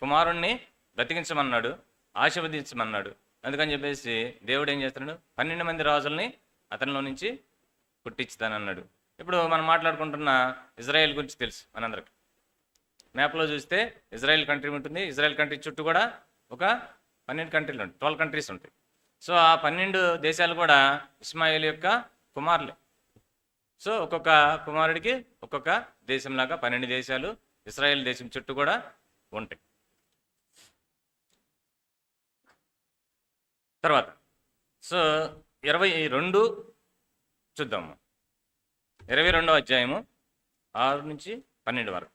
కుమారుణ్ణి బ్రతికించమన్నాడు ఆశీర్వదించమన్నాడు. అందుకని చెప్పేసి దేవుడు ఏం చేస్తున్నాడు? పన్నెండు మంది రాజుల్ని అతనిలో నుంచి పుట్టించుతానన్నాడు. ఇప్పుడు మనం మాట్లాడుకుంటున్న ఇజ్రాయెల్ గురించి తెలుసు మనందరికి. మ్యాప్లో చూస్తే ఇజ్రాయెల్ కంట్రీ ఉంటుంది. ఇజ్రాయెల్ కంట్రీ చుట్టూ కూడా ఒక పన్నెండు కంట్రీలు ఉంటాయి. ట్వెల్వ్ కంట్రీస్ ఉంటాయి. సో ఆ పన్నెండు దేశాలు కూడా ఇస్మాయిల్ యొక్క కుమారులే. సో ఒక్కొక్క కుమారుడికి ఒక్కొక్క దేశంలాగా పన్నెండు దేశాలు ఇస్రాయెల్ దేశం చుట్టూ కూడా ఉంటాయి. తర్వాత సో ఇరవై రెండు చూద్దాము. ఇరవై రెండో అధ్యాయము ఆరు నుంచి పన్నెండు వరకు.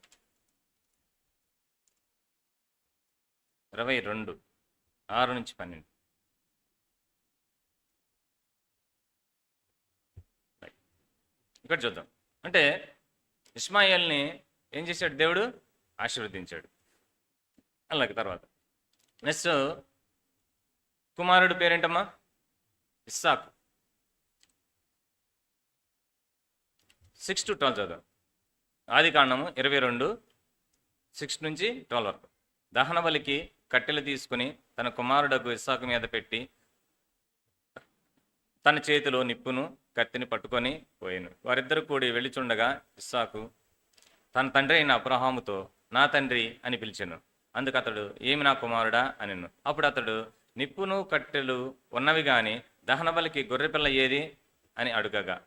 ఇరవై రెండు ఆరు నుంచి పన్నెండు. ఇక్కడ చూద్దాం. అంటే ఇస్మాయిల్ని ఏం చేశాడు దేవుడు? ఆశీర్వదించాడు. అలాగే తర్వాత. నెక్స్ట్ కుమారుడు పేరేంటమ్మా? ఇస్సాకు. సిక్స్ టు ట్వెల్వ్ చదువు ఆది కాండము ఇరవై రెండు సిక్స్ నుంచి ట్వెల్వ్ వరకు. దహన బలికి కట్టెలు తీసుకుని తన కుమారుడకు ఇస్సాకు మీద పెట్టి తన చేతిలో నిప్పును కత్తిని పట్టుకొని పోయాను. వారిద్దరు కూడి వెళ్ళిచుండగా ఇస్సాకు తన తండ్రి అయిన అబ్రహాముతో నా తండ్రి అని పిలిచాను. అందుకు అతడు ఏమి నా కుమారుడా? అనిను. అప్పుడు అతడు నిప్పును కట్టెలు ఉన్నవి గాని దహనబలికి గొర్రెపిల్ల ఏది? అని అడుగగా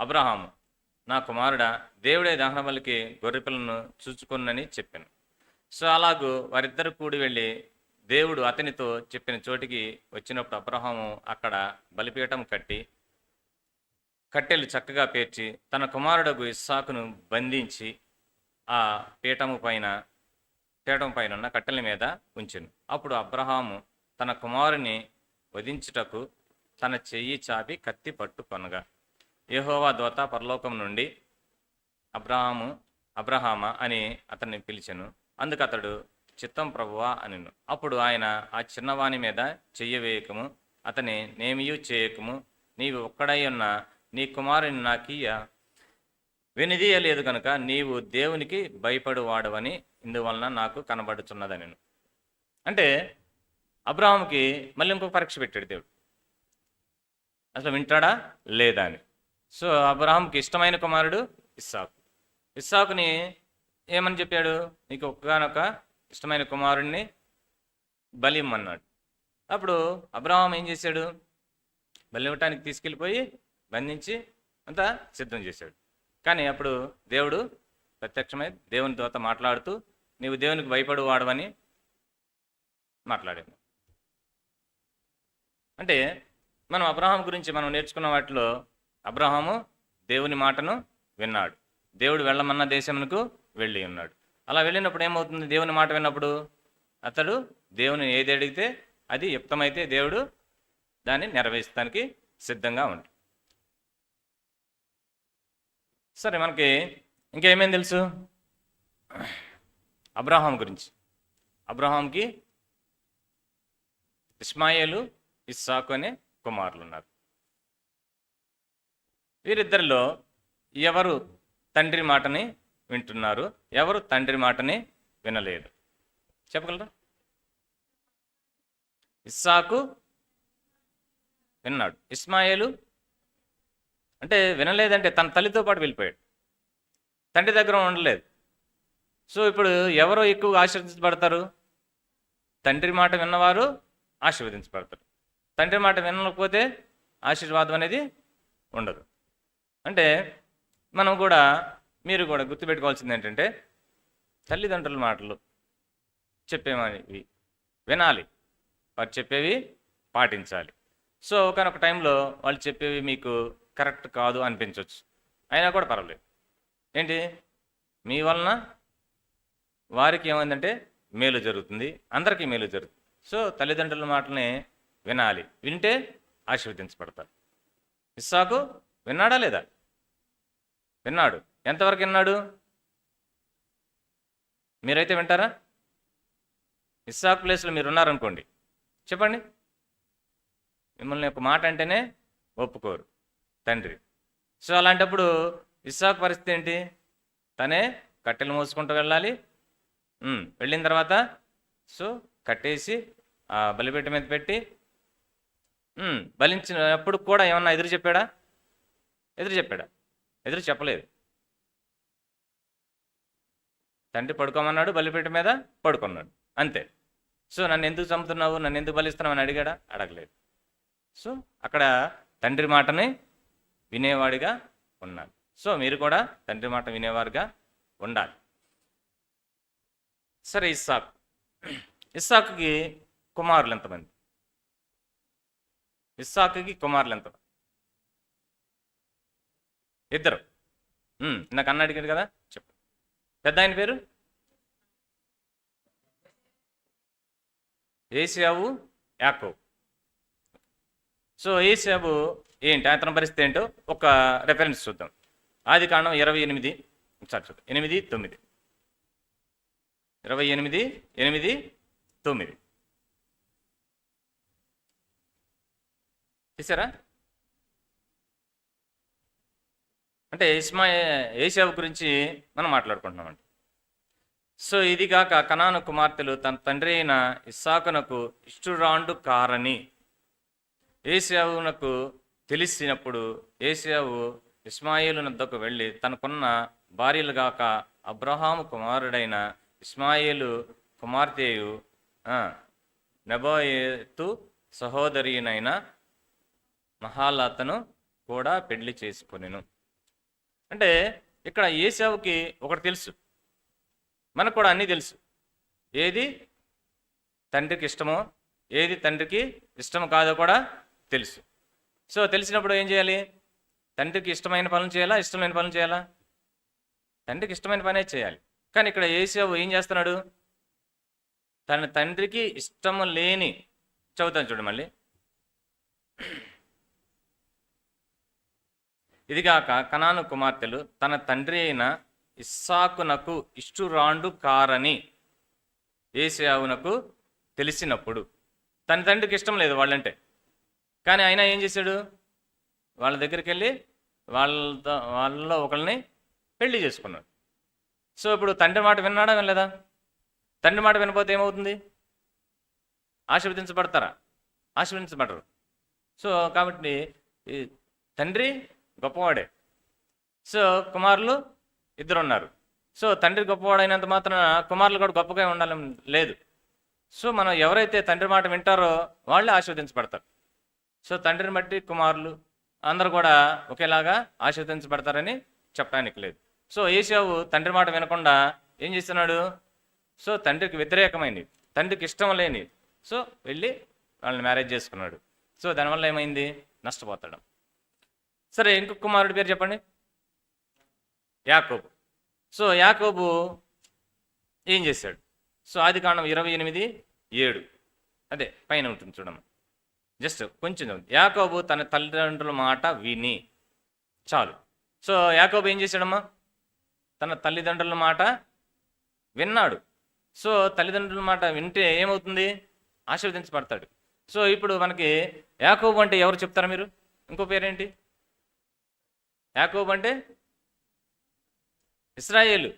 అబ్రహాము నా కుమారుడా దేవుడే దహనబలికి గొర్రెపిల్లను చూచుకున్నని చెప్పాను. సో అలాగూ వారిద్దరు కూడి వెళ్ళి దేవుడు అతనితో చెప్పిన చోటికి వచ్చినప్పుడు అబ్రహాము అక్కడ బలిపీఠం కట్టి కట్టెలు చక్కగా పేర్చి తన కుమారుడకు ఇస్సాకును బంధించి ఆ పీఠము పైన పీఠం పైన ఉన్న కట్టెల మీద ఉంచెను. అప్పుడు అబ్రహాము తన కుమారుని వధించుటకు తన చెయ్యి చాపి కత్తి పట్టుకొనగా యహోవా దోత పరలోకం నుండి అబ్రహాము అబ్రహామ అని అతన్ని పిలిచెను. అందుకు అతడు చిత్తం ప్రభువా అనిను. అప్పుడు ఆయన ఆ చిన్నవాని మీద చెయ్యవేయకము అతని నేమియు చేయకము నీవు ఒక్కడై ఉన్న నీ కుమారుని నాకీయ వినిదీయలేదు కనుక నీవు దేవునికి భయపడు వాడవని ఇందువలన నాకు కనబడుచున్నదనెను అంటే అబ్రహాంకి మళ్ళీ ఇంకొక పరీక్ష పెట్టాడు దేవుడు. అసలు వింటాడా? లేదా అని. సో అబ్రహాంకి ఇష్టమైన కుమారుడు ఇస్సాకు. ఇస్సాకుని ఏమని చెప్పాడు? నీకు ఒక్కగానొక ఇష్టమైన కుమారుడిని బలి ఇమ్మన్నాడు అప్పుడు అబ్రహాం ఏం చేశాడు? బలి ఇవ్వటానికి తీసుకెళ్ళిపోయి బంధించి అంతా సిద్ధం చేశాడు. కానీ అప్పుడు దేవుడు ప్రత్యక్షమై దేవుని దోత మాట్లాడుతూ నీవు దేవునికి భయపడు వాడవని మాట్లాడాడు. అంటే మనం అబ్రహాం గురించి మనం నేర్చుకున్న వాటిలో అబ్రహాము దేవుని మాటను విన్నాడు. దేవుడు వెళ్ళమన్న దేశమునకు వెళ్ళి ఉన్నాడు. అలా వెళ్ళినప్పుడు ఏమవుతుంది? దేవుని మాట విన్నప్పుడు అతడు దేవుని ఏది అడిగితే అది యుక్తమైతే దేవుడు దాన్ని నెరవేర్చడానికి సిద్ధంగా ఉంటాడు. సరే మనకి ఇంకేమేం తెలుసు? అబ్రహాం గురించి. అబ్రహాంకి ఇస్మాయేలు ఇస్సాకు అనే కుమారులు ఉన్నారు వీరిద్దరిలో ఎవరు తండ్రి మాటని వింటున్నారు? ఎవరు తండ్రి మాటని వినలేదు? చెప్పగలరా? ఇస్సాకు విన్నాడు. ఇస్మాయేలు అంటే వినలేదంటే తన తల్లితో పాటు వెళ్ళిపోయాడు. తండ్రి దగ్గర ఉండలేదు. సో ఇప్పుడు ఎవరు ఎక్కువగా ఆశీర్వదించబడతారు? తండ్రి మాట విన్నవారు ఆశీర్వదించబడతారు. తండ్రి మాట వినకపోతే ఆశీర్వాదం అనేది ఉండదు. అంటే మనం కూడా మీరు కూడా గుర్తుపెట్టుకోవాల్సింది ఏంటంటే తల్లిదండ్రుల మాటలు చెప్పేమని వినాలి. వారు చెప్పేవి పాటించాలి. సో ఒకనొక టైంలో వాళ్ళు చెప్పేవి మీకు కరెక్ట్ కాదు అనిపించవచ్చు అయినా కూడా పర్వాలేదు. ఏంటి? మీ వలన వారికి ఏమైందంటే మేలు జరుగుతుంది. అందరికీ మేలు జరుగుతుంది. సో తల్లిదండ్రుల మాటల్ని వినాలి. వింటే ఆశీర్వదించబడతారు. ఇస్సాకు విన్నాడా లేదా? విన్నాడు. ఎంతవరకు విన్నాడు? మీరైతే వింటారా? ఇస్సాకు ప్లేస్లో మీరు ఉన్నారనుకోండి చెప్పండి. మిమ్మల్ని ఒక మాట అంటేనే ఒప్పుకోరు. తండ్రి. సో అలాంటప్పుడు ఇస్సాకు పరిస్థితి ఏంటి? తనే కట్టెలు మోసుకుంటూ వెళ్ళాలి. వెళ్ళిన తర్వాత సో కట్టేసి ఆ బలిపీఠ మీద పెట్టి బలించినప్పుడు కూడా ఏమన్నా ఎదురు చెప్పాడా? ఎదురు చెప్పాడా? ఎదురు చెప్పలేదు. తండ్రి పడుకోమన్నాడు బలిపీట మీద పడుకున్నాడు. అంతే. సో నన్ను ఎందుకు చంపుతున్నావు? నన్ను ఎందుకు బలిస్తున్నావు? అని అడిగాడా? అడగలేదు. సో అక్కడ తండ్రి మాటని వినేవాడిగా ఉన్నాడు. సో మీరు కూడా తండ్రి మాట వినేవారుగా ఉండాలి. సరే ఇస్సాక్. ఇస్సాకుకి కుమారులు ఎంతమంది? ఇస్సాకుకి కుమారులు ఎంత ఇద్దరు. నాకు అన్న అడిగాడు కదా చెప్పు. పెద్ద ఆయన పేరు? ఏసియావు యాకో సో ఏసియాబు ఏంటి? అతని పరిస్థితి ఏంటో ఒక రెఫరెన్స్ చూద్దాం. ఆది కాండం ఇరవై ఎనిమిది సారీ చూద్దాం ఎనిమిది తొమ్మిది. ఇరవై ఎనిమిది ఎనిమిది తొమ్మిది. చూసారా? అంటే ఇస్మా ఏషావు గురించి మనం మాట్లాడుకుంటున్నామండి. సో ఇది కాక కనాను కుమార్తెలు తన తండ్రి అయిన ఇస్సాకునకు ఇష్టురాండు కారని ఏసియావునకు తెలిసినప్పుడు ఏసావు ఇస్మాయిలు నద్దకు వెళ్ళి తనకున్న భార్యలుగాక అబ్రహాము కుమారుడైన ఇస్మాయిలు కుమార్తెయు నెబోయేతు సహోదరినైన మహాలతను కూడా పెళ్ళి చేసుకొనిను. అంటే ఇక్కడ ఏసావుకి ఒకటి తెలుసు. మనకు కూడా అన్నీ తెలుసు. ఏది తండ్రికి ఇష్టమో ఏది తండ్రికి ఇష్టం కాదో కూడా తెలుసు. సో తెలిసినప్పుడు ఏం చేయాలి? తండ్రికి ఇష్టమైన పనులు చేయాలా? ఇష్టమైన పనులు చేయాలా? తండ్రికి ఇష్టమైన పనే చేయాలి. కానీ ఇక్కడ ఏసావు ఏం చేస్తున్నాడు? తన తండ్రికి ఇష్టము లేని చదువుతాను చూడు మళ్ళీ. ఇదిగాక కనాను కుమార్తెలు తన తండ్రి అయిన ఇస్సాకునకు ఇష్టురాండు కారని ఏసావునకు తెలిసినప్పుడు తన తండ్రికి ఇష్టం లేదు వాళ్ళంటే. కానీ ఆయన ఏం చేశాడు? వాళ్ళ దగ్గరికి వెళ్ళి వాళ్ళతో వాళ్ళలో ఒకరిని పెళ్ళి చేసుకున్నాడు. సో ఇప్పుడు తండ్రి మాట విన్నాడా వినలేదా? తండ్రి మాట వినపోతే ఏమవుతుంది? ఆశీర్వదించబడతారా? ఆశీర్వదించబడరు. సో కాబట్టి ఈ తండ్రి గొప్పవాడే. సో కుమారులు ఇద్దరు ఉన్నారు సో తండ్రి గొప్పవాడైనంత మాత్రాన కుమారులు కూడా గొప్పగా ఉండాలని లేదు. సో మనం ఎవరైతే తండ్రి మాట వింటారో వాళ్ళే ఆశీర్వదించబడతారు. సో తండ్రిని బట్టి కుమారులు అందరూ కూడా ఒకేలాగా ఆశీర్వదించబడతారని చెప్పడానికి లేదు. సో ఏసావు తండ్రి మాట వినకుండా ఏం చేస్తున్నాడు? సో తండ్రికి వ్యతిరేకమైంది. తండ్రికి ఇష్టం లేని సో వెళ్ళి వాళ్ళని మ్యారేజ్ చేసుకున్నాడు. సో దానివల్ల ఏమైంది? నష్టపోతాడు. సరే ఇంకొక కుమారుడి పేరు చెప్పండి. యాకోబు. సో యాకోబు ఏం చేశాడు? సో ఆది కాండం ఇరవై ఎనిమిది ఏడు. అదే పైన ఉంటుంది చూడమ్మా. జస్ట్ కొంచెం యాకోబు తన తల్లిదండ్రుల మాట విని చాలు. సో యాకోబు ఏం చేశాడమ్మా? తన తల్లిదండ్రుల మాట విన్నాడు. సో తల్లిదండ్రుల మాట వింటే ఏమవుతుంది? ఆశీర్వదించబడతాడు. సో ఇప్పుడు మనకి యాకోబు అంటే ఎవరు చెప్తారా మీరు? ఇంకో పేరేంటి? యాకోబు అంటే ఇస్రాయేలు.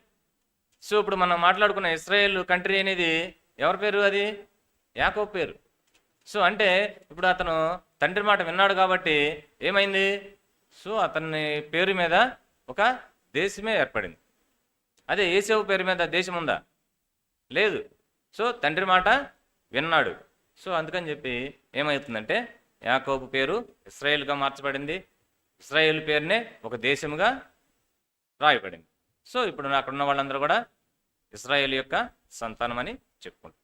సో ఇప్పుడు మనం మాట్లాడుకున్న ఇస్రాయేల్ కంట్రీ అనేది ఎవరి పేరు అది? యాకోబు పేరు. సో అంటే ఇప్పుడు అతను తండ్రి మాట విన్నాడు కాబట్టి ఏమైంది? సో అతని పేరు మీద ఒక దేశమే ఏర్పడింది. అదే ఏసేవు పేరు మీద దేశం ఉందా? లేదు. సో తండ్రి మాట విన్నాడు. సో అందుకని చెప్పి ఏమవుతుందంటే యాకోబు పేరు ఇస్రాయేల్గా మార్చబడింది. ఇస్రాయేల్ పేరునే ఒక దేశముగా రాయబడింది. సో ఇప్పుడు అక్కడ ఉన్న వాళ్ళందరూ కూడా ఇస్రాయేల్ యొక్క సంతానం అని చెప్పుకుంటారు.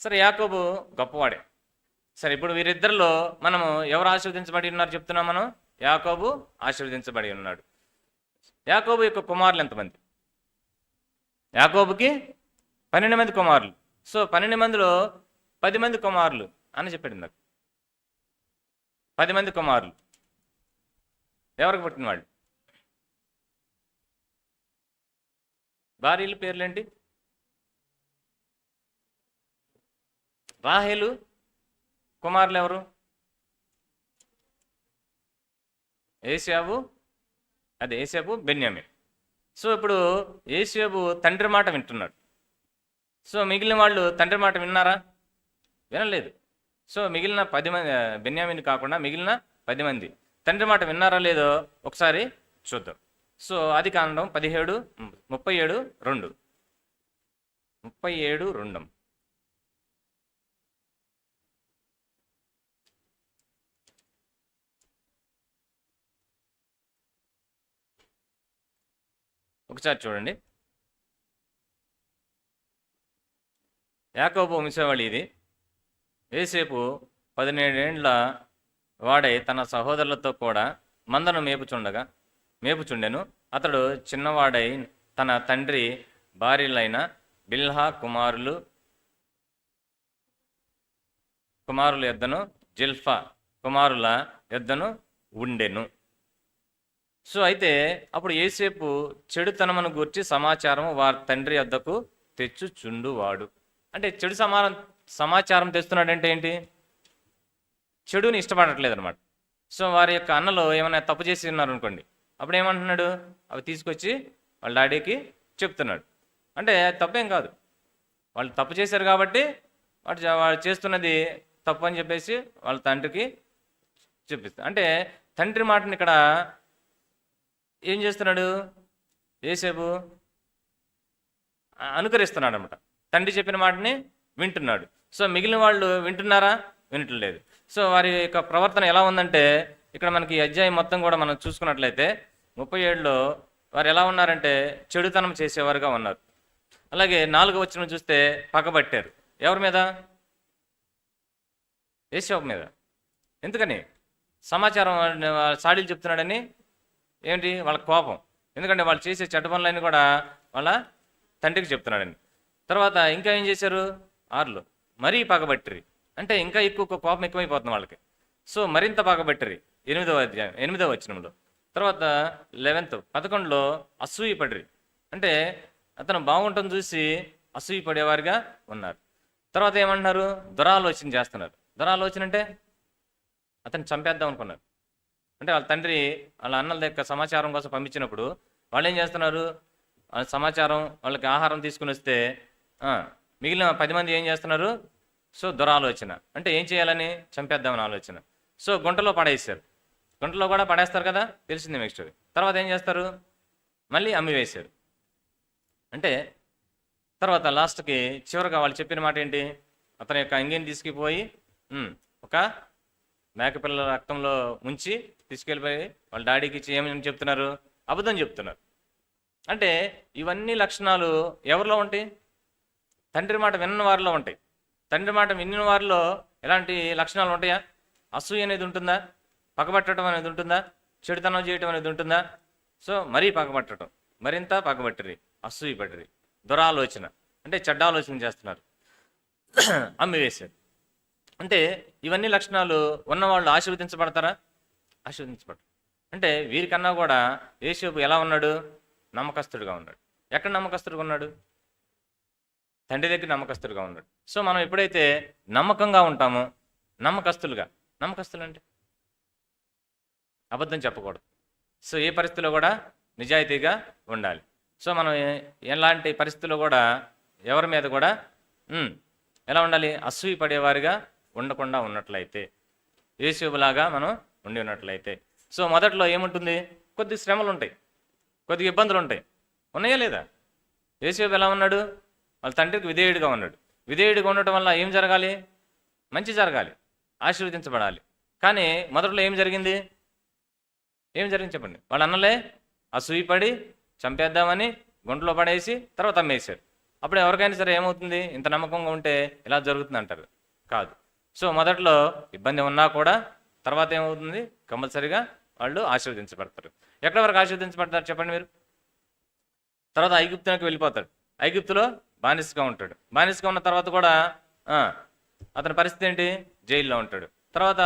సరే యాకోబు గొప్పవాడే. సరే ఇప్పుడు వీరిద్దరిలో మనము ఎవరు ఆశీర్వదించబడి ఉన్నారు చెప్తున్నాం మనం? యాకోబు ఆశీర్వదించబడి ఉన్నాడు. యాకోబు యొక్క కుమారులు ఎంతమంది? యాకోబుకి పన్నెండు మంది కుమారులు. సో పన్నెండు మందిలో పది మంది కుమారులు అని చెప్పాడు నాకు పది మంది కుమారులు. ఎవరికి పుట్టిన వాళ్ళు భార్యల పేర్లేంటి? రాహేలు కుమారులు ఎవరు ఏసియాబు అది ఏసియాబు బెన్యామిన్. సో ఇప్పుడు ఏసాబు తండ్రి మాట వింటున్నాడు. సో మిగిలిన వాళ్ళు తండ్రి మాట విన్నారా? వినలేదు. సో మిగిలిన పది మంది బెన్యామిన్ కాకుండా మిగిలిన పది మంది. తండ్రి మాట విన్నారా లేదో ఒకసారి చూద్దాం. సో అది కాండం పదిహేడు ముప్పై ఏడు రెండు. ముప్పై ఏడు రెండు. ఒకసారి చూడండి. యాకోబు వంశవళి ఇది. ఏసేపు పదిహేడేండ్ల వాడై తన సహోదరులతో కూడా మందను మేపుచుండగా మేపుచుండెను. అతడు చిన్నవాడై తన తండ్రి భార్యలైన బిల్హా కుమారులు కుమారుల యొద్దను జిల్ఫా కుమారుల యొద్దను ఉండెను. సో అయితే అప్పుడు ఏసేపు చెడుతనమును గూర్చి సమాచారం వారి తండ్రి వద్దకు తెచ్చుచుండువాడు. అంటే చెడు సమారం సమాచారం తెస్తున్నాడంటే ఏంటి? చెడుని ఇష్టపడట్లేదు అనమాట సో వారి యొక్క అన్నలో ఏమైనా తప్పు చేసి ఉన్నారు అనుకోండి అప్పుడు ఏమంటున్నాడు? అవి తీసుకొచ్చి వాళ్ళ డాడీకి చెప్తున్నాడు. అంటే తప్పేం కాదు. వాళ్ళు తప్పు చేశారు కాబట్టి వాడు వాళ్ళు చేస్తున్నది తప్పు అని చెప్పేసి వాళ్ళ తండ్రికి చూపిస్తారు అంటే తండ్రి మాటని ఇక్కడ ఏం చేస్తున్నాడు? ఏసేపు? అనుకరిస్తున్నాడు అనమాట తండ్రి చెప్పిన మాటని వింటున్నాడు. సో మిగిలిన వాళ్ళు వింటున్నారా? వినట్లేదు. సో వారి యొక్క ప్రవర్తన ఎలా ఉందంటే ఇక్కడ మనకి అధ్యాయం మొత్తం కూడా మనం చూసుకున్నట్లయితే ముప్పై ఏడులో వారు ఎలా ఉన్నారంటే చెడుతనం చేసేవారుగా ఉన్నారు. అలాగే నాలుగు వచ్చిన చూస్తే పగబట్టారు. ఎవరి మీద? ఏసేపు మీద. ఎందుకని? సమాచారం సాడీలు చెప్తున్నాడని ఏంటి వాళ్ళ కోపం. ఎందుకంటే వాళ్ళు చేసే చెడ్డ పనులన్నీ కూడా వాళ్ళ తండ్రికి చెప్తున్నాడని తర్వాత ఇంకా ఏం చేశారు? ఆర్లు. మరీ పగబట్టిరి. అంటే ఇంకా ఎక్కువ కోపం ఎక్కువైపోతుంది వాళ్ళకి. సో మరింత పగబట్టిరి. ఎనిమిదవ అధ్యాయం ఎనిమిదవ వచనంలో. తర్వాత లెవెన్త్ పదకొండులో అసూయ పడిరి. అంటే అతను బాగుంటుంది చూసి అసూయ పడేవారుగా ఉన్నారు. తర్వాత ఏమంటున్నారు? దురాలోచన చేస్తున్నారు. దురాలోచన అంటే అతన్ని చంపేద్దాం అనుకున్నారు. అంటే వాళ్ళ తండ్రి వాళ్ళ అన్నల యొక్క సమాచారం కోసం పంపించినప్పుడు వాళ్ళు ఏం చేస్తున్నారు? వాళ్ళ సమాచారం వాళ్ళకి ఆహారం తీసుకుని వస్తే మిగిలిన పది మంది ఏం చేస్తున్నారు? సో దురాలోచన. అంటే ఏం చేయాలని? చంపేద్దామని ఆలోచన. సో గుంటలో పడేసారు గుంటలో కూడా పడేస్తారు కదా? తెలిసింది మీకు స్టోరీ తర్వాత ఏం చేస్తారు? మళ్ళీ అమ్మి వేశారు. అంటే తర్వాత లాస్ట్కి చివరిగా వాళ్ళు చెప్పిన మాట ఏంటి? అతని యొక్క అంగీని తీసుకుపోయి ఒక మేకపిల్లల రక్తంలో ముంచి తీసుకెళ్ళిపోయి వాళ్ళ డాడీకి ఇచ్చి ఏమని చెప్తున్నారు? అబద్ధం చెప్తున్నారు. అంటే ఇవన్నీ లక్షణాలు ఎవరిలో ఉంటాయి? తండ్రి మాట విన్న వారిలో ఉంటాయి. తండ్రి మాట విన్న వారిలో ఎలాంటి లక్షణాలు ఉంటాయా? అసూయ అనేది ఉంటుందా? పగబట్టడం అనేది ఉంటుందా? చెడుతనం చేయటం అనేది ఉంటుందా? సో మరీ పగబట్టడం మరింత పగబట్టిరి అసూయ పడిరి దురాలోచన అంటే చెడ్డ ఆలోచన చేస్తున్నారు. అమ్మి వేశారు. అంటే ఇవన్నీ లక్షణాలు ఉన్నవాళ్ళు ఆశీర్వదించబడతారా? ఆశీర్వదించబడరు అంటే వీరికన్నా కూడా యేసేపు ఎలా ఉన్నాడు? నమ్మకస్తుడిగా ఉన్నాడు. ఎక్కడ నమ్మకస్తుడిగా ఉన్నాడు? తండ్రి దగ్గర నమ్మకస్తుడిగా ఉన్నాడు. సో మనం ఎప్పుడైతే నమ్మకంగా ఉంటామో నమ్మకస్తులుగా నమ్మకస్తులు అంటే అబద్ధం చెప్పకూడదు. సో ఏ పరిస్థితిలో కూడా నిజాయితీగా ఉండాలి. సో మనం ఎలాంటి పరిస్థితుల్లో కూడా ఎవరి మీద కూడా ఎలా ఉండాలి? అసూయ పడేవారిగా ఉండకుండా ఉన్నట్లయితే యేసులాగా మనం ఉండి ఉన్నట్లయితే సో మొదట్లో ఏముంటుంది? కొద్ది శ్రమలు ఉంటాయి కొద్దిగా ఇబ్బందులు ఉంటాయి ఉన్నాయా లేదా? యేసేపు ఎలా ఉన్నాడు? వాళ్ళ తండ్రికి విధేయుడిగా ఉన్నాడు. విధేయుడిగా ఉండటం వల్ల ఏం జరగాలి? మంచి జరగాలి. ఆశీర్వదించబడాలి. కానీ మొదట్లో ఏం జరిగింది? ఏం జరిగింది చెప్పండి. వాళ్ళ అన్నలే అసూయపడి చంపేద్దామని గుంటలో పడేసి తర్వాత అమ్మేశారు. అప్పుడు ఎవరికైనా సరే ఏమవుతుంది? ఇంత నమ్మకంగా ఉంటే ఇలా జరుగుతుంది అంటారు కాదు. సో మొదట్లో ఇబ్బంది ఉన్నా కూడా తర్వాత ఏమవుతుంది? కంపల్సరిగా వాళ్ళు ఆశీర్వదించబడతారు. ఎక్కడ వరకు ఆశీర్వదించబడతారు చెప్పండి మీరు? తర్వాత ఐగుప్తునికి వెళ్ళిపోతాడు. ఐగుప్తులో బానిసగా ఉంటాడు. బానిసగా ఉన్న తర్వాత కూడా అతని పరిస్థితి ఏంటి? జైల్లో ఉంటాడు. తర్వాత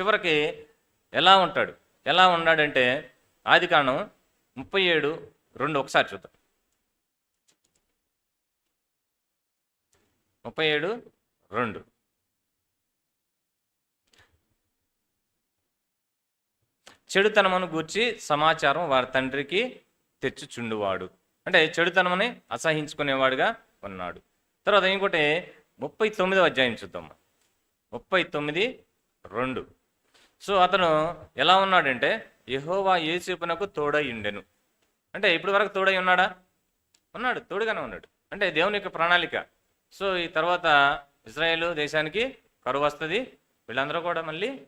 చివరికి ఎలా ఉంటాడు? ఎలా ఉన్నాడంటే ఆది కాండం ముప్పై ఏడు రెండు ఒకసారి చూద్దాం. ముప్పై ఏడు రెండు. చెడుతనమును గూర్చి సమాచారం వారి తండ్రికి తెచ్చుచుండువాడు. అంటే చెడుతనమని అసహించుకునేవాడుగా ఉన్నాడు. తర్వాత ఇంకోటి ముప్పై తొమ్మిదో అధ్యాయం చూద్దాం. ముప్పై తొమ్మిది రెండు. సో అతను ఎలా ఉన్నాడంటే యహోవా ఏసేపునకు తోడై ఉండెను. అంటే ఇప్పటి వరకు తోడై ఉన్నాడా? ఉన్నాడు తోడుగానే ఉన్నాడు. అంటే దేవుని యొక్క ప్రణాళిక. సో ఈ తర్వాత ఇజ్రాయేల్ దేశానికి కరువు వస్తుంది. వీళ్ళందరూ కూడా మళ్ళీ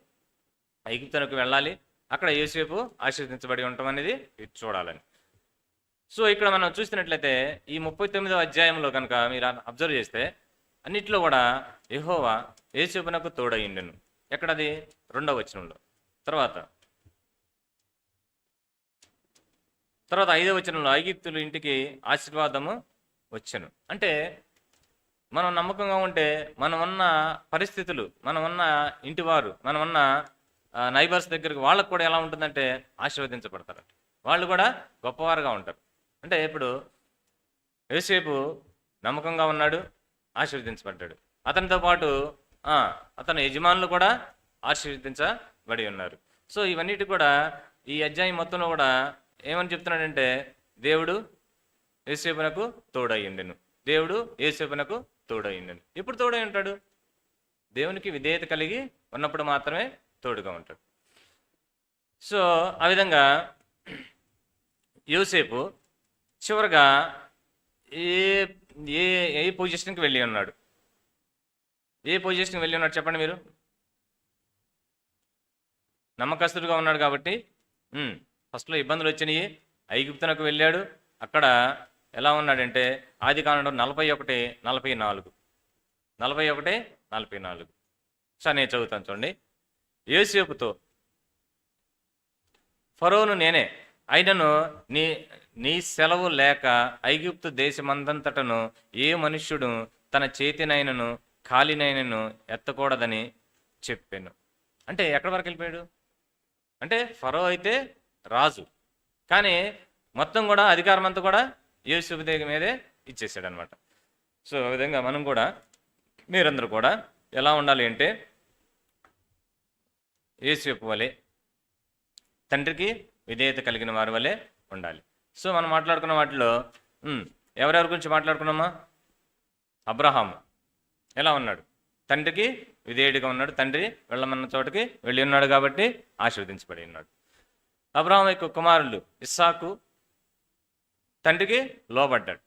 ఐగుప్తునకు వెళ్ళాలి. అక్కడ ఏసేపు ఆశీర్వదించబడి ఉండటం అనేది ఇది చూడాలని. సో ఇక్కడ మనం చూసినట్లయితే ఈ ముప్పై తొమ్మిదవ అధ్యాయంలో కనుక మీరు అబ్జర్వ్ చేస్తే అన్నిట్లో కూడా యెహోవా యేసేపునకు తోడయిండెను. ఎక్కడది? రెండవ వచనంలో. తర్వాత. తర్వాత ఐదవ వచనంలో ఐగిప్తులు ఇంటికి ఆశీర్వాదము వచ్చను. అంటే మనం నమ్మకంగా ఉంటే మనం ఉన్న పరిస్థితులు మనం ఉన్న ఇంటివారు మనం ఉన్న నైబర్స్ దగ్గరికి వాళ్ళకు కూడా ఎలా ఉంటుందంటే ఆశీర్వదించబడతారు వాళ్ళు కూడా గొప్పవారుగా ఉంటారు. అంటే ఇప్పుడు యోసేపు నమ్మకంగా ఉన్నాడు ఆశీర్వదించబడ్డాడు. అతనితో పాటు అతని యజమానులు కూడా ఆశీర్వదించబడి ఉన్నారు. సో ఇవన్నిటి కూడా ఈ అధ్యాయం మొత్తంలో కూడా ఏమని చెప్తున్నాడంటే దేవుడు ఏసేపునకు తోడయ్యిండెను దేవుడు ఏసేపునకు తోడయ్యిండెను ఎప్పుడు తోడై ఉంటాడు? దేవునికి విధేయత కలిగి ఉన్నప్పుడు మాత్రమే తోడుగా ఉంటాడు. సో ఆ విధంగా యోసేపు చివరగా ఏ ఏ ఏ పొజిషన్కి వెళ్ళి ఉన్నాడు? ఏ పొజిషన్కి వెళ్ళి ఉన్నాడు చెప్పండి మీరు? నమ్మకస్తుడుగా ఉన్నాడు కాబట్టి ఫస్ట్లో ఇబ్బందులు వచ్చినాయి. ఐగుప్తునకు వెళ్ళాడు. అక్కడ ఎలా ఉన్నాడంటే ఆది కాలంలో నలభై ఒకటి నలభై నాలుగు. నలభై ఒకటి నలభై నాలుగు. సార్ నేను చదువుతాను చూడండి. యోసేపుతో ఫరోను నేనే అయినను నీ నీ సెలవు లేక ఐగుప్తు దేశమందంతటను ఏ మనుష్యుడు తన చేతినైనను కాలినైనను ఎత్తకూడదని చెప్పాను. అంటే ఎక్కడి వరకు వెళ్ళిపోయాడు? అంటే ఫరో అయితే రాజు. కానీ మొత్తం కూడా అధికారం అంతా కూడా యూసుఫ్ దగ్గర మీదే ఇచ్చేసాడు అనమాట సో ఆ విధంగా మనం కూడా మీరందరూ కూడా ఎలా ఉండాలి అంటే యేసుపు వలె తండ్రికి విధేయత కలిగిన వారి వలె ఉండాలి. సో మనం మాట్లాడుకున్న వాటిలో ఎవరెవరి గురించి మాట్లాడుకున్నామా? అబ్రహాము. ఎలా ఉన్నాడు? తండ్రికి విధేయుడిగా ఉన్నాడు. తండ్రి వెళ్ళమన్న చోటకి వెళ్ళి ఉన్నాడు కాబట్టి ఆశీర్వదించబడి ఉన్నాడు. అబ్రహాం యొక్క కుమారులు ఇస్సాకు తండ్రికి లోబడ్డాడు.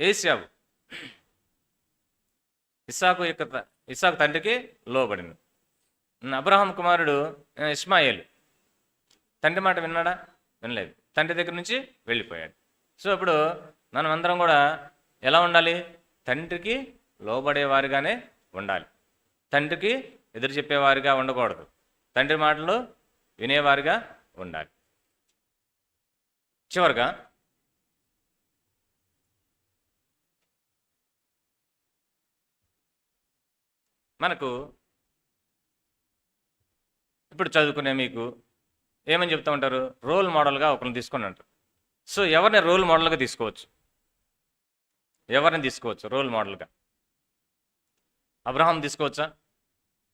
ఏసావు ఇస్సాకు యొక్క ఇస్సాకు తండ్రికి లోబడినాడు అబ్రహాం కుమారుడు ఇస్మాయిల్. తండ్రి మాట విన్నాడా? వినలేదు. తండ్రి దగ్గర నుంచి వెళ్ళిపోయాడు. సో ఇప్పుడు మనం అందరం కూడా ఎలా ఉండాలి? తండ్రికి లోబడేవారుగానే ఉండాలి. తండ్రికి ఎదురు చెప్పేవారిగా ఉండకూడదు. తండ్రి మాటలు వినేవారిగా ఉండాలి. చివరిగా మనకు ఇప్పుడు చదువుకునే మీకు ఏమని చెప్తూ ఉంటారు? రోల్ మోడల్గా ఒకరిని తీసుకొని అంటారు. సో ఎవరిని రోల్ మోడల్గా తీసుకోవచ్చు? ఎవరిని తీసుకోవచ్చు? రోల్ మోడల్గా. అబ్రహాం తీసుకోవచ్చా?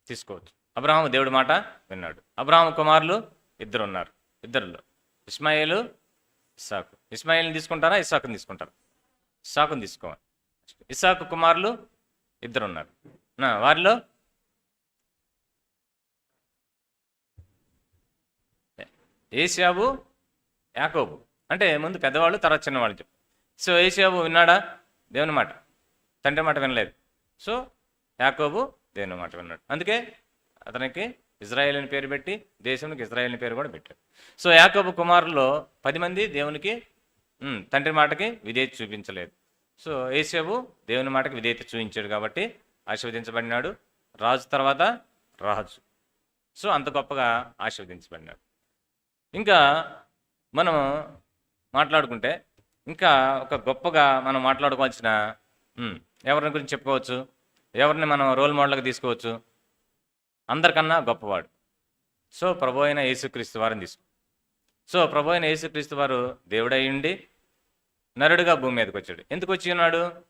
తీసుకోవచ్చు. అబ్రహాం దేవుడి మాట విన్నాడు. అబ్రహాం కుమారులు ఇద్దరు ఉన్నారు ఇద్దరులో. ఇస్మాయిలు ఇస్సాకు. ఇస్మాయిల్ని తీసుకుంటారా? ఇస్సాకుని తీసుకుంటారా? ఇస్సాకుని తీసుకోవాలి. ఇస్సాకు కుమారులు ఇద్దరు ఉన్నారు వారిలో ఏషియాబు యాకోబు. అంటే ముందు పెద్దవాళ్ళు తర్వాత చిన్నవాళ్ళు చెప్పు. సో ఏషియాబు విన్నాడా? దేవుని మాట. తండ్రి మాట వినలేదు. సో యాకోబు దేవుని మాట విన్నాడు. అందుకే అతనికి ఇజ్రాయేల్ అని పేరు పెట్టి దేశానికి ఇజ్రాయేల్ అని పేరు కూడా పెట్టాడు. సో యాకోబు కుమారుల్లో పది మంది దేవునికి తండ్రి మాటకి విధేయత చూపించలేదు. సో ఏసేబు దేవుని మాటకి విధేయత చూపించాడు కాబట్టి ఆశీర్వదించబడినాడు. రాజు తర్వాత రాజు. సో అంత గొప్పగా ఆశీర్వదించబడినాడు. ఇంకా మనం మాట్లాడుకుంటే ఇంకా ఒక గొప్పగా మనం మాట్లాడుకోవాల్సిన ఎవరిని గురించి చెప్పుకోవచ్చు ఎవరిని మనం రోల్ మోడల్గా తీసుకోవచ్చు అందరికన్నా గొప్పవాడు. సో ప్రభు అయిన యేసుక్రీస్తు వారిని తీసుకో. సో ప్రభు అయిన యేసుక్రీస్తు వారు దేవుడై ఉండి నరుడుగా భూమి మీదకి వచ్చాడు. ఎందుకు వచ్చి ఉన్నాడు?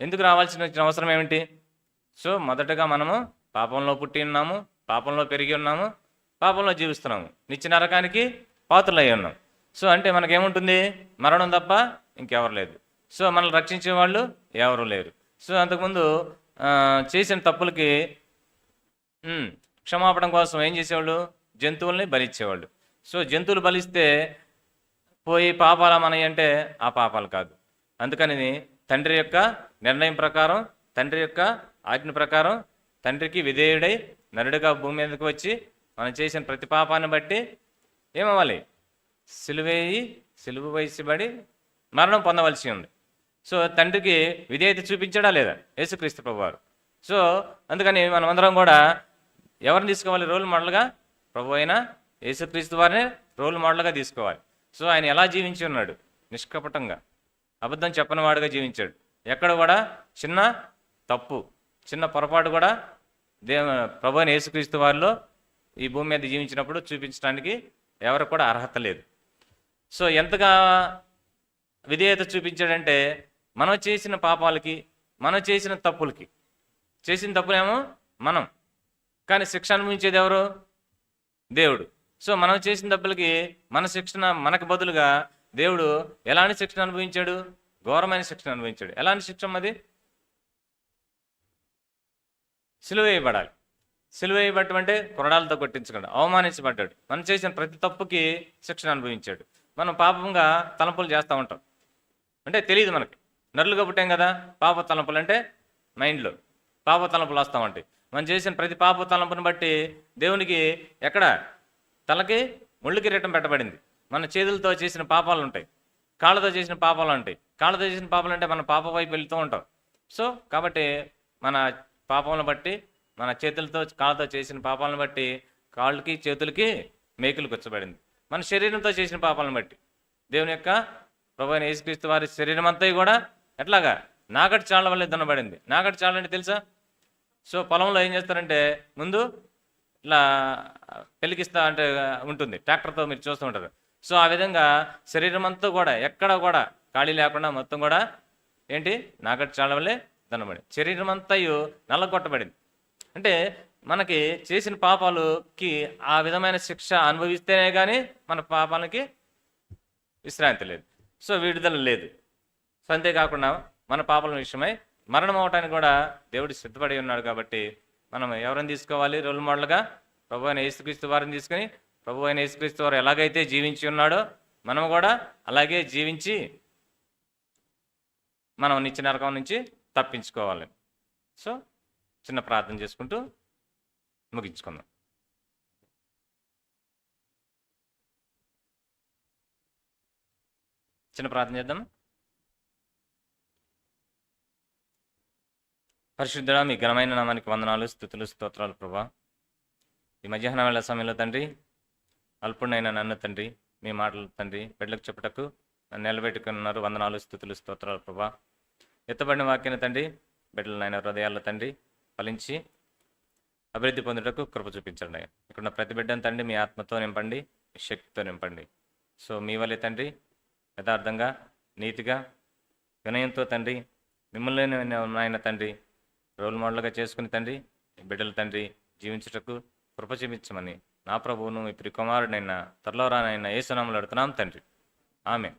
ఎందుకు రావాల్సిన వచ్చిన అవసరం ఏమిటి? సో మొదటగా మనము పాపంలో పుట్టి ఉన్నాము పాపంలో పెరిగి ఉన్నాము పాపంలో జీవిస్తున్నాము నిత్య నరకానికి పాత్రలై ఉన్నాం. సో అంటే మనకేముంటుంది? మరణం తప్ప ఇంకెవరు లేదు సో మనల్ని రక్షించే వాళ్ళు ఎవరు లేరు. సో అంతకుముందు చేసిన తప్పులకి క్షమాపణ కోసం ఏం చేసేవాళ్ళు? జంతువుల్ని బలిచ్చేవాళ్ళు. సో జంతువులు బలిస్తే పోయి పాపాల మనవి అంటే ఆ పాపాలు కాదు. అందుకని తండ్రి యొక్క నిర్ణయం ప్రకారం తండ్రి యొక్క ఆజ్ఞ ప్రకారం తండ్రికి విధేయుడై నరుడుగా భూమి మీదకి వచ్చి మనం చేసిన ప్రతి పాపాన్ని బట్టి ఏమవ్వాలి? సిలువేయి సిలువు వయసుబడి మరణం పొందవలసి ఉంది. సో తండ్రికి విధేయత చూపించాడా లేదా? యేసుక్రీస్తు ప్రభువారు. సో అందుకని మనమందరం కూడా ఎవరిని తీసుకోవాలి? రోల్ మోడల్గా ప్రభు అయిన యేసుక్రీస్తు వారిని రోల్ మోడల్గా తీసుకోవాలి. సో ఆయన ఎలా జీవించి ఉన్నాడు? నిష్కపటంగా. అబద్ధం చెప్పని వాడుగా జీవించాడు. ఎక్కడ కూడా చిన్న తప్పు చిన్న పొరపాటు కూడా దేవ ప్రభు అయిన యేసుక్రీస్తు వారిలో ఈ భూమి మీద జీవించినప్పుడు చూపించడానికి ఎవరికి కూడా అర్హత లేదు. సో ఎంతగా విధేయత చూపించాడంటే మనం చేసిన పాపాలకి మనం చేసిన తప్పులకి చేసిన తప్పులేమో మనం. కానీ శిక్ష అనుభవించేది ఎవరు? దేవుడు. సో మనం చేసిన తప్పులకి మన శిక్షణ మనకు బదులుగా దేవుడు ఎలాంటి శిక్షణ అనుభవించాడు? ఘోరమైన శిక్షణ అనుభవించాడు. ఎలాంటి శిక్ష అది? సిలువ వేయబడాలి. సిలువ అంటే కొరడాలతో కొట్టించుకోండి. అవమానించబడ్డాడు. మనం చేసిన ప్రతి తప్పుకి శిక్షణ అనుభవించాడు. మనం పాపంగా తలంపులు చేస్తూ ఉంటాం. అంటే తెలియదు మనకి. నరులుగా పుట్టాం కదా? పాప తలంపులు అంటే మైండ్లో. పాప తలంపులు వస్తూ ఉంటాయి. మనం చేసిన ప్రతి పాప తలంపుని బట్టి దేవునికి ఎక్కడ? తలకి ముళ్ళు కిరీటం పెట్టబడింది. మన చేతులతో చేసిన పాపాలు ఉంటాయి. కాళ్ళతో చేసిన పాపాలు ఉంటాయి. కాళ్ళతో చేసిన పాపాలు అంటే మన పాప వైపు వెళ్తూ ఉంటాం. సో కాబట్టి మన పాపంను బట్టి మన చేతులతో కాళ్ళతో చేసిన పాపాలను బట్టి కాళ్ళకి చేతులకి మేకులు గుచ్చబడింది. మన శరీరంతో చేసిన పాపాలను బట్టి. దేవుని యొక్క ప్రభు యేసుక్రీస్తు వారి శరీరం అంతా కూడా ఎట్లాగా? నాగటి చాళ్ళ వల్ల దున్నబడింది. నాగటి చాళ్ళ అంటే తెలుసా? సో పొలంలో ఏం చేస్తారంటే ముందు ఇట్లా పెలికిస్తా అంటే ఉంటుంది. ట్రాక్టర్తో మీరు చూస్తూ ఉంటారు. సో ఆ విధంగా శరీరం అంతా కూడా ఎక్కడ కూడా ఖాళీ లేకుండా మొత్తం కూడా ఏంటి? నాగటి చాళ్ళ వల్లే దున్నబడింది. శరీరం అంతా నల్లగొట్టబడింది. అంటే మనకి చేసిన పాపాలకి ఆ విధమైన శిక్ష అనుభవిస్తేనే కానీ మన పాపాలకి విశ్రాంతి లేదు. సో విడుదల లేదు. సో అంతేకాకుండా మన పాపల విషయమై మరణం అవటానికి కూడా దేవుడు సిద్ధపడి ఉన్నాడు కాబట్టి మనం ఎవరిని తీసుకోవాలి? రోల్ మోడల్గా ప్రభు అయిన యేసుక్రీస్తు వారిని తీసుకొని ప్రభు అయిన యేసుక్రీస్తు వారు ఎలాగైతే జీవించి ఉన్నాడో మనం కూడా అలాగే జీవించి మనం నిత్య నరకం నుంచి తప్పించుకోవాలి. సో చిన్న ప్రార్థన చేసుకుంటూ ముగించుకుందాం. చిన్న ప్రార్థన చేద్దాం పరిశుద్ధుడ మీ ఘనమైన నామానికి వందనాలు స్థుతులు స్తోత్రాలు ప్రభా. ఈ మధ్యాహ్నం వేళ సమయంలో తండ్రి అల్పుడైన నన్ను తండ్రి మీ మాటలు తండ్రి బిడ్డలకు చెప్పుటకు నన్ను నిలబెట్టుకున్నారు. వందనాలు స్థుతులు స్తోత్రాలు ప్రభా. ఎత్తబడిన వాక్యాన్ని తండ్రి బిడ్డలనైన హృదయాల్లో తండ్రి ఫలించి అభివృద్ధి పొందుటకు కృప చూపించండి. ఇక్కడ ప్రతి బిడ్డను తండ్రి మీ ఆత్మతో నింపండి మీ శక్తితో నింపండి. సో మీ వల్లే తండ్రి యథార్థంగా నీతిగా వినయంతో తండ్రి మిమ్మల్ని నాయన తండ్రి రోల్ మోడల్గా చేసుకుని తండ్రి బిడ్డల తండ్రి జీవించుటకు కృప చూపించమని నా ప్రభువును మీ కుమారుడైన త్వరలో రానైన ఏ సునాములు అడుగుతున్నాం తండ్రి. ఆమె